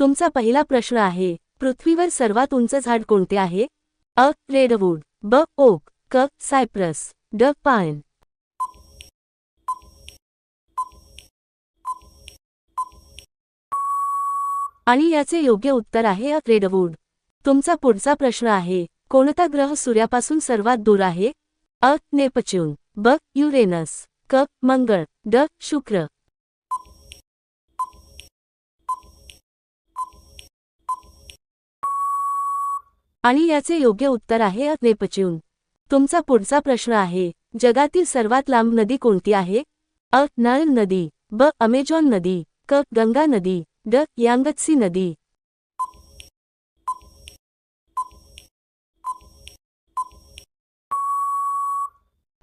तुमचा पहिला प्रश्न आहे पृथ्वीवर सर्वात उंच झाड कोणते आहे? अ. रेडवूड ब. ओक क. सायप्रस ड. पाइन आणि याचे योग्य उत्तर आहे अ. रेडवूड. तुमचा पुढचा प्रश्न आहे कोणता ग्रह सूर्यापासून सर्वात दूर आहे? अ. नेपच्यून ब. युरेनस क. मंगळ ड. शुक्र. आणि याचे योग्य उत्तर आहे अ नेपच्यून तुमचा पुढचा प्रश्न आहे जगातील सर्वात लांब नदी कोणती आहे? अ. नळ नदी ब. अमेझॉन नदी क. गंगा नदी ड. यांगत्सी नदी.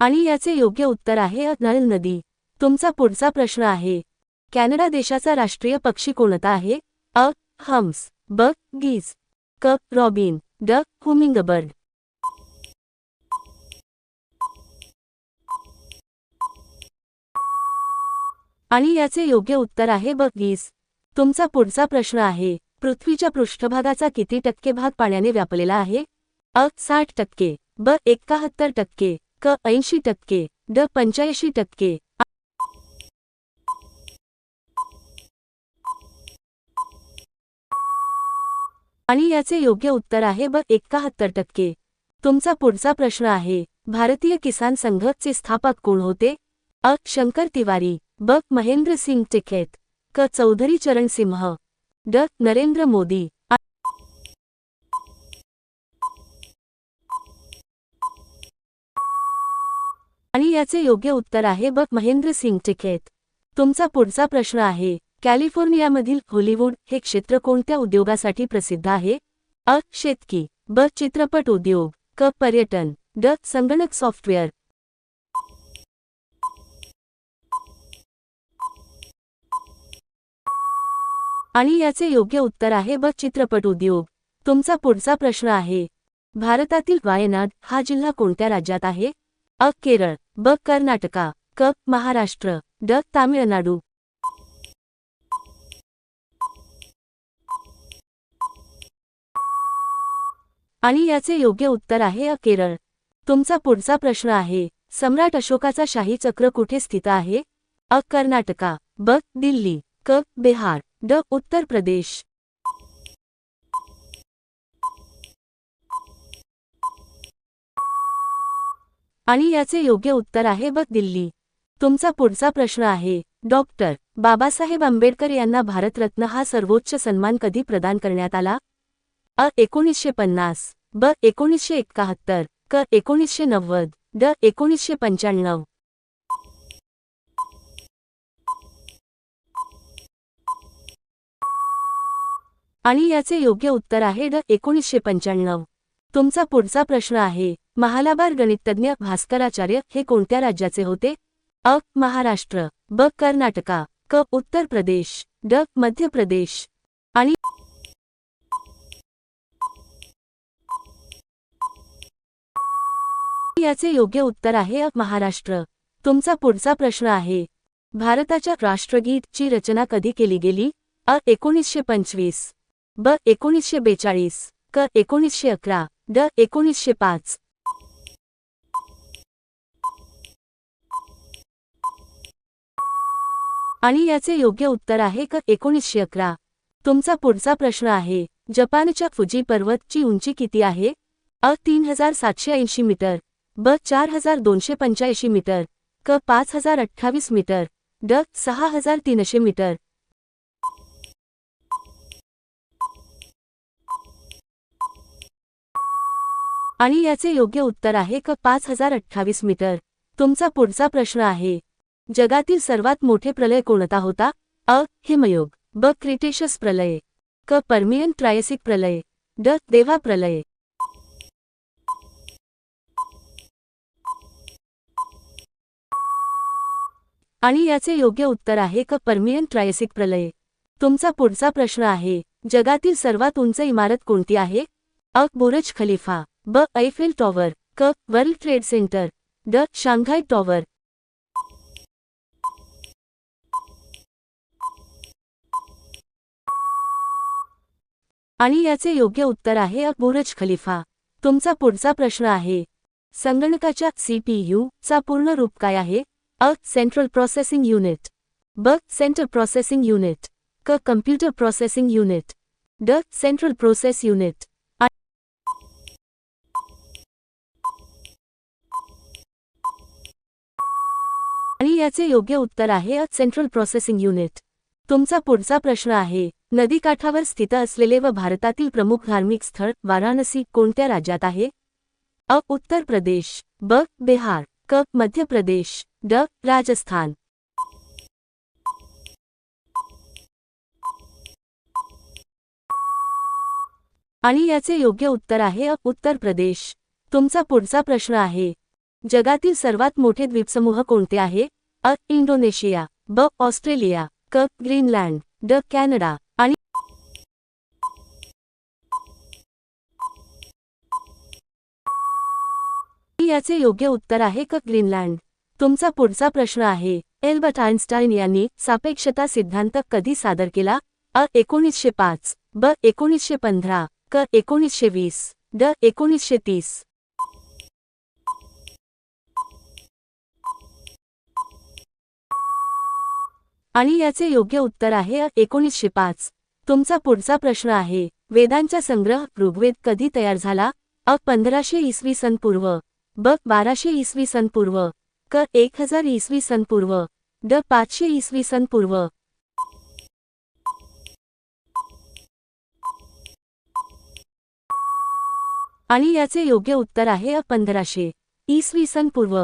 आणि याचे योग्य उत्तर आहे अ. नळ नदी. तुमचा पुढचा प्रश्न आहे कॅनडा देशाचा राष्ट्रीय पक्षी कोणता आहे? अ. हम्स ब. गीज क. रॉबिन. The Hummingbird. आणि याचे योग्य उत्तर आहे ब वीस तुमचा पुढचा प्रश्न आहे पृथ्वीच्या पृष्ठभागाचा किती टक्के भाग पाण्याने व्यापलेला आहे? अ साठ टक्के ब एकाहत्तर टक्के क ऐंशी टक्के ड पंच्याऐंशी टक्के आणि याचे योग्य उत्तर आहे ब एकाहत्तर टक्के. तुमचा पुढचा प्रश्न आहे भारतीय किसान संघचे स्थापक कोण होते? अ. शंकर तिवारी ब. महेंद्र सिंग टिकेत क. चौधरी चरण सिंह ड. नरेंद्र मोदी. आणि याचे योग्य उत्तर आहे ब महेंद्र सिंग टिकेत तुमचा पुढचा प्रश्न आहे कॅलिफोर्नियामधील हॉलिवूड हे क्षेत्र कोणत्या उद्योगासाठी प्रसिद्ध आहे? अ. शेतकी. ब. चित्रपट उद्योग. क. पर्यटन. ड. संगणक सॉफ्टवेअर. आणि याचे योग्य उत्तर आहे ब. चित्रपट उद्योग. तुमचा पुढचा प्रश्न आहे. भारतातील वायनाड हा जिल्हा कोणत्या राज्यात आहे? अ. केरळ. ब. कर्नाटका. क. महाराष्ट्र. ड. तामिळनाडू. आणि याचे योग्य उत्तर आहे अ केरळ. तुमचा पुढचा प्रश्न आहे सम्राट अशोकाचा शाही चक्र कुठे स्थित आहे? अ कर्नाटका ब दिल्ली क बिहार ड उत्तर प्रदेश. आणि याचे योग्य उत्तर आहे ब दिल्ली. तुमचा पुढचा प्रश्न आहे डॉक्टर बाबासाहेब आंबेडकर यांना भारतरत्न हा सर्वोच्च सन्मान कधी प्रदान करण्यात आला? अ एकोणीसशे पन्नास ब एकोणीसशे एक्काहत्तर क एकोणीसशे नव्वद ड एकोणीसशे पंच्याण्णव. आणि याचे योग्य उत्तर आहे ड एकोणीसशे पंच्याण्णव. तुमचा पुढचा प्रश्न आहे महालाबार गणितज्ञ भास्कराचार्य हे कोणत्या राज्याचे होते? अ. महाराष्ट्र ब. कर्नाटका क. उत्तर प्रदेश ड. मध्य प्रदेश. आणि याचे योग्य उत्तर आहे अ महाराष्ट्र. तुमचा पुढचा प्रश्न आहे. भारताच्या राष्ट्रगीतची रचना कधी केली गेली? अ एकोणीसशे पंचवीस. ब एकोणीसशे बेचाळीस. क एकोणीसशे अकरा. ड एकोणीसशे पाच. आणि याचे योग्य उत्तर आहे क एकोणीसशे अकरा. तुमचा पुढचा प्रश्न आहे. जपानच्या फुजी पर्वतची उंची किती आहे? अ तीन हजार सातशे ऐंशी मीटर. ब चार हजार दोनशे पंच्याऐंशी मीटर क पाच हजार अठ्ठावीस मीटर ड सहा हजार तीनशे मीटर. आणि याचे योग्य उत्तर आहे क पाच हजार अठ्ठावीस मीटर. तुमचा पुढचा प्रश्न आहे जगातील सर्वात मोठे प्रलय कोणता होता? अ हिमयोग ब क्रिटेशस प्रलय क पर्मियन ट्रायसिक प्रलय ड देवा प्रलय. आणि याचे योग्य उत्तर आहे क परमियन ट्रायसिक प्रलय. तुमचा पुढचा प्रश्न आहे जगातील सर्वात उंच इमारत कोणती आहे? अ. बुरज खलिफा ब. ऐफेल टॉवर क. वर्ल्ड ट्रेड सेंटर ड. Shanghai tower. आणि याचे योग्य उत्तर आहे अ. Burj Khalifa. तुमचा पुढचा प्रश्न आहे संगणकाच्या सीपीयू चा पूर्ण रूप काय आहे? अ सेंट्रल प्रोसेसिंग युनिट ब सेंट्रल प्रोसेसिंग युनिट क कम्प्युटर प्रोसेसिंग युनिट ड सेंट्रल प्रोसेस युनिट आणि याचे योग्य उत्तर आहे अ सेंट्रल प्रोसेसिंग युनिट तुमचा पुढचा प्रश्न आहे नदीकाठावर स्थित असलेले व भारतातील प्रमुख धार्मिक स्थळ वाराणसी कोणत्या राज्यात आहे? अ. उत्तर प्रदेश ब. बिहार क. मध्य प्रदेश. ड राजस्थान. आणि याचे योग्य उत्तर आहे अ उत्तर प्रदेश. तुमचा पुढचा प्रश्न आहे जगातील सर्वात मोठे द्वीपसमूह कोणते आहे? अ इंडोनेशिया ब ऑस्ट्रेलिया क ग्रीनलँड ड कॅनडा आणि याचे योग्य उत्तर आहे क ग्रीनलँड. तुमचा पुढचा प्रश्न आहे. एल्बर्ट आइन्स्टाईन यांनी सापेक्षता सिद्धांत कधी सादर केला? अ एकोणीसशे पाच ब एकोणीसशे पंधरा क एकोणीसशे वीस ड एकोणीसशे तीस. आणि याचे योग्य उत्तर आहे अ एकोणीसशे पाच. तुमचा पुढचा प्रश्न आहे. वेदांचा संग्रह ऋग्वेद कधी तयार झाला? अ पंधराशे इसवी सन पूर्व ब बाराशे इसवी सन पूर्व. क एक हजार इसवी सन पूर्व. ड पाचशे इसवी सन पूर्व. आणि याचे योग्य उत्तर आहे अ पंधराशे. इसवी सन पूर्व.